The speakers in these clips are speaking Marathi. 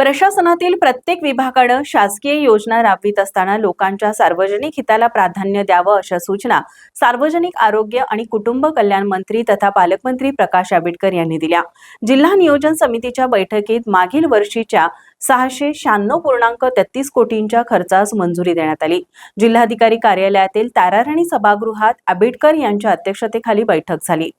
प्रशासनातील प्रत्येक विभागानं शासकीय योजना राबवित असताना लोकांच्या सार्वजनिक हिताला प्राधान्य द्यावं अशा सूचना सार्वजनिक आरोग्य आणि कुटुंब कल्याण मंत्री तथा पालकमंत्री प्रकाश आंबेडकर यांनी दिल्या. जिल्हा नियोजन समितीच्या बैठकीत मागील वर्षीच्या सहाशे शहाण्णव पूर्णांक तेहतीस कोटींच्या खर्चास मंजुरी देण्यात आली. जिल्हाधिकारी कार्यालयातील ताराराणी सभागृहात आंबेडकर यांच्या अध्यक्षतेखाली बैठक झाली.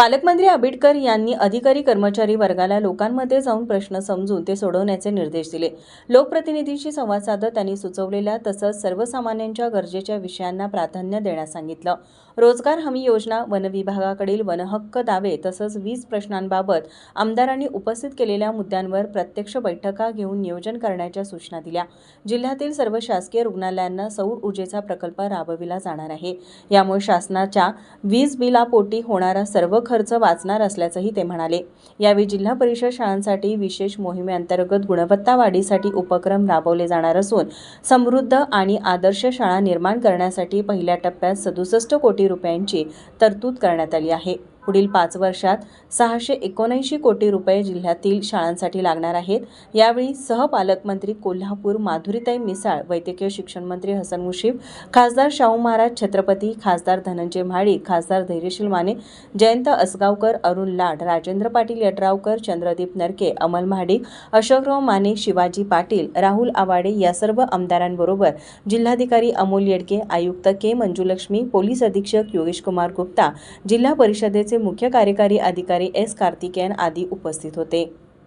पालकमंत्री आंबेडकर यांनी अधिकारी कर्मचारी वर्गाला लोकांमध्ये जाऊन प्रश्न समजून ते सोडवण्याचे निर्देश दिले. लोकप्रतिनिधींशी संवाद साधत त्यांनी सुचवलेल्या तसंच सर्वसामान्यांच्या गरजेच्या विषयांना प्राधान्य देण्यास सांगितलं. रोजगार हमी योजना वनविभागाकडील वनहक्क दावे तसंच वीज प्रश्नांबाबत आमदारांनी उपस्थित केलेल्या मुद्द्यांवर प्रत्यक्ष बैठका घेऊन नियोजन करण्याच्या सूचना दिल्या. जिल्ह्यातील सर्व शासकीय रुग्णालयांना सौर ऊर्जेचा प्रकल्प राबविला जाणार आहे. यामुळे शासनाच्या वीज बिलापोटी होणारा सर्व खर्च वाचणार असल्याचंही ते म्हणाले. यावेळी जिल्हा परिषद शाळांसाठी विशेष मोहिमेअंतर्गत गुणवत्ता वाढीसाठी उपक्रम राबवले जाणार असून समृद्ध आणि आदर्श शाळा निर्माण करण्यासाठी पहिल्या टप्प्यात सदुसष्ट कोटी रुपयांची तरतूद करण्यात आली आहे. पुढील पाच वर्षात सहाशे एकोणऐंशी कोटी रुपये जिल्ह्यातील शाळांसाठी लागणार आहेत. यावेळी सहपालकमंत्री कोल्हापूर माधुरीताई मिसाळ वैद्यकीय शिक्षण मंत्री हसन मुशीफ खासदार शाहू महाराज छत्रपती खासदार धनंजय म्हाडिक खासदार धैर्यशील माने जयंत असगावकर अरुण लाड राजेंद्र पाटील यड्रावकर चंद्रदीप नरके अमल महाडिक अशोकराव माने शिवाजी पाटील राहुल आवाडे या सर्व आमदारांबरोबर जिल्हाधिकारी अमोल येडके आयुक्त के मंजुलक्ष्मी पोलीस अधीक्षक योगेश कुमार गुप्ता जिल्हा परिषदेचे मुख्य कार्यकारी अधिकारी एस कार्तिकेयन आदी उपस्थित होते.